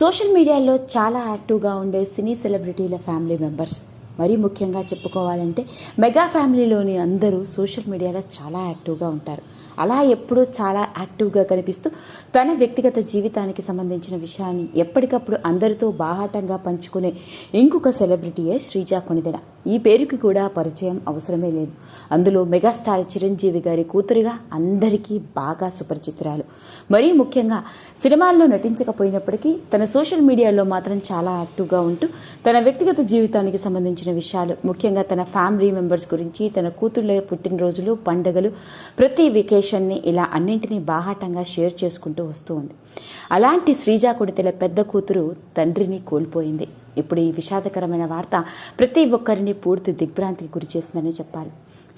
Social మీడియాలో చాలా యాక్టివ్గా ఉండే సినీ సెలబ్రిటీల ఫ్యామిలీ మెంబర్స్. మరీ ముఖ్యంగా చెప్పుకోవాలంటే మెగా ఫ్యామిలీలోని అందరూ సోషల్ మీడియాలో చాలా యాక్టివ్గా ఉంటారు. అలా ఎప్పుడూ చాలా యాక్టివ్గా కనిపిస్తూ తన వ్యక్తిగత జీవితానికి సంబంధించిన విషయాన్ని ఎప్పటికప్పుడు అందరితో బాహాటంగా పంచుకునే ఇంకొక సెలబ్రిటీయే శ్రీజా కొనిదెల. ఈ పేరుకి కూడా పరిచయం అవసరమే లేదు. అందులో మెగాస్టార్ చిరంజీవి గారి కూతురిగా అందరికీ బాగా సుపరిచిత్రాలు. మరీ ముఖ్యంగా సినిమాల్లో నటించకపోయినప్పటికీ తన సోషల్ మీడియాలో మాత్రం చాలా యాక్టివ్గా ఉంటూ తన వ్యక్తిగత జీవితానికి సంబంధించిన విషయాలు. ముఖ్యంగా తన ఫ్యామిలీ మెంబర్స్ గురించి తన కూతుళ్ళ పుట్టినరోజులు పండుగలు ప్రతి వెకేషన్ని ఇలా అన్నింటినీ బాహాటంగా షేర్ చేసుకుంటూ వస్తూ ఉంది. అలాంటి శ్రీజా కొడితెల పెద్ద కూతురు తండ్రిని కోల్పోయింది. ఇప్పుడు ఈ విషాదకరమైన వార్త ప్రతి ఒక్కరిని పూర్తి దిగ్భ్రాంతికి గురి చేసిందని చెప్పాలి.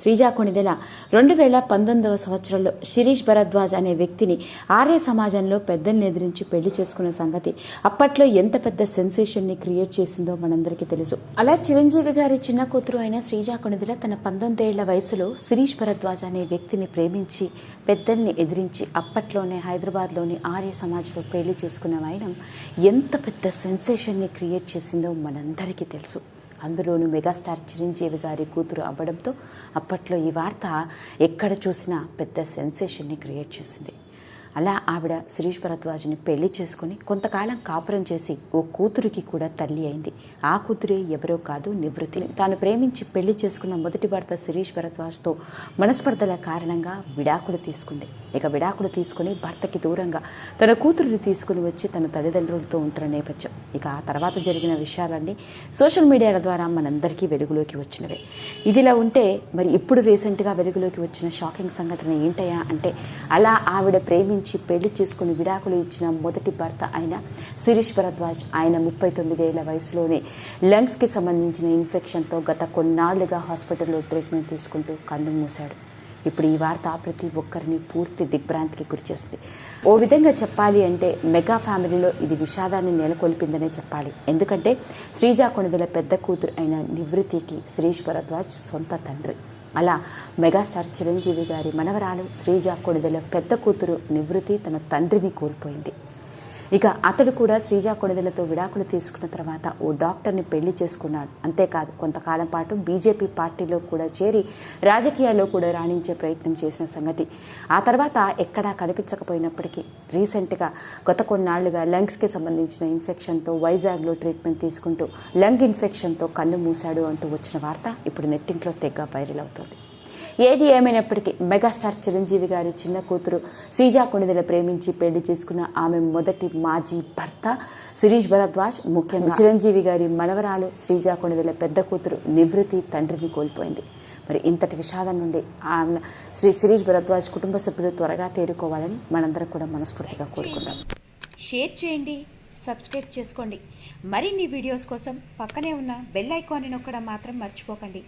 శ్రీజా కొణిదెల రెండు వేల పంతొమ్మిదవ సంవత్సరంలో శిరీష్ భరద్వాజ్ అనే వ్యక్తిని ఆర్య సమాజంలో పెద్దల్ని ఎదిరించి పెళ్ళి చేసుకున్న సంగతి అప్పట్లో ఎంత పెద్ద సెన్సేషన్ని క్రియేట్ చేసిందో మనందరికీ తెలుసు. అలా చిరంజీవి గారి చిన్న కూతురు అయిన శ్రీజా కొణిదెల తన పంతొమ్మిదేళ్ళ వయసులో శిరీష్ భరద్వాజ్ అనే వ్యక్తిని ప్రేమించి పెద్దల్ని ఎదిరించి అప్పట్లోనే హైదరాబాద్లోని ఆర్య సమాజ్లో పెళ్ళి చేసుకున్న ఆయన ఎంత పెద్ద సెన్సేషన్ని క్రియేట్ చేసిందో మనందరికీ తెలుసు. అందులోనూ మెగాస్టార్ చిరంజీవి గారి కూతురు అవ్వడంతో అప్పట్లో ఈ వార్త ఎక్కడ చూసినా పెద్ద సెన్సేషన్ని క్రియేట్ చేసింది. అలా ఆవిడ శిరీష్ భరద్వాజ్ని పెళ్ళి చేసుకుని కొంతకాలం కాపురం చేసి ఓ కూతురికి కూడా తల్లి అయింది. ఆ కూతురే ఎవరో కాదు నివృత్తి. తాను ప్రేమించి పెళ్ళి చేసుకున్న మొదటి భర్త శిరీష్ భరద్వాజ్తో మనస్పర్ధల కారణంగా విడాకులు తీసుకుంది. ఇక విడాకులు తీసుకుని భర్తకి దూరంగా తన కూతురిని తీసుకుని వచ్చి తన తల్లిదండ్రులతో ఉంటున్న నేపథ్యం. ఇక ఆ తర్వాత జరిగిన విషయాలన్నీ సోషల్ మీడియాల ద్వారా మనందరికీ వెలుగులోకి వచ్చినవే. ఇదిలా ఉంటే మరి ఇప్పుడు రీసెంట్గా వెలుగులోకి వచ్చిన షాకింగ్ సంఘటన ఏంటయ్యా అంటే అలా ఆవిడ ప్రేమించి పెళ్ళి చేసుకుని విడాకులు ఇచ్చిన మొదటి భర్త అయిన శిరీష్ భరద్వాజ్ ఆయన ముప్పై తొమ్మిదేళ్ళ వయసులోనే లంగ్స్కి సంబంధించిన ఇన్ఫెక్షన్తో గత కొన్నాళ్ళుగా హాస్పిటల్లో ట్రీట్మెంట్ తీసుకుంటూ కన్ను మూశాడు. ఇప్పుడు ఈ వార్త ప్రతి ఒక్కరిని పూర్తి దిగ్భ్రాంతికి గురిచేస్తుంది ఓ విధంగా చెప్పాలి అంటే మెగా ఫ్యామిలీలో ఇది విషాదాన్ని నెలకొల్పిందనే చెప్పాలి. ఎందుకంటే శ్రీజా కొణిదల పెద్ద కూతురు అయిన నివృత్తికి శ్రీష్ భరద్వాజ్ సొంత తండ్రి. అలా మెగాస్టార్ చిరంజీవి గారి మనవరాలు శ్రీజ కొణిదల పెద్ద కూతురు నివృత్తి తన తండ్రిని కోల్పోయింది. ఇక అతడు కూడా శ్రీజ కొడదలతో విడాకులు తీసుకున్న తర్వాత ఓ డాక్టర్ని పెళ్ళి చేసుకున్నాడు. అంతేకాదు కొంతకాలం పాటు బీజేపీ పార్టీలో కూడా చేరి రాజకీయాల్లో కూడా రాణించే ప్రయత్నం చేసిన సంగతి. ఆ తర్వాత ఎక్కడా కనిపించకపోయినప్పటికీ రీసెంట్గా గత కొన్నాళ్ళుగా లంగ్స్కి సంబంధించిన ఇన్ఫెక్షన్తో వైజాగ్లో ట్రీట్మెంట్ తీసుకుంటూ లంగ్ ఇన్ఫెక్షన్తో కళ్ళు మూశాడు అంటూ వచ్చిన వార్త ఇప్పుడు నెట్టింట్లో తెగ వైరల్ అవుతోంది. ఏది ఏమైనప్పటికీ మెగాస్టార్ చిరంజీవి గారి చిన్న కూతురు శ్రీజా కొణిదెల ప్రేమించి పెళ్ళి చేసుకున్న ఆమె మొదటి మాజీ భర్త శిరీష్ భరద్వాజ్. ముఖ్యంగా చిరంజీవి గారి మనవరాలు శ్రీజా కొణిదెల పెద్ద కూతురు నివృత్తి తండ్రిని కోల్పోయింది. మరి ఇంతటి విషాదం నుండి ఆమె శ్రీ శిరీష్ భరద్వాజ్ కుటుంబ సభ్యులు త్వరగా తేరుకోవాలని మనందరం కూడా మనస్ఫూర్తిగా కోరుకుందాం. షేర్ చేయండి సబ్స్క్రైబ్ చేసుకోండి. మరిన్ని వీడియోస్ కోసం పక్కనే ఉన్న బెల్ ఐకాన్ని నొక్కడం మాత్రం మర్చిపోకండి.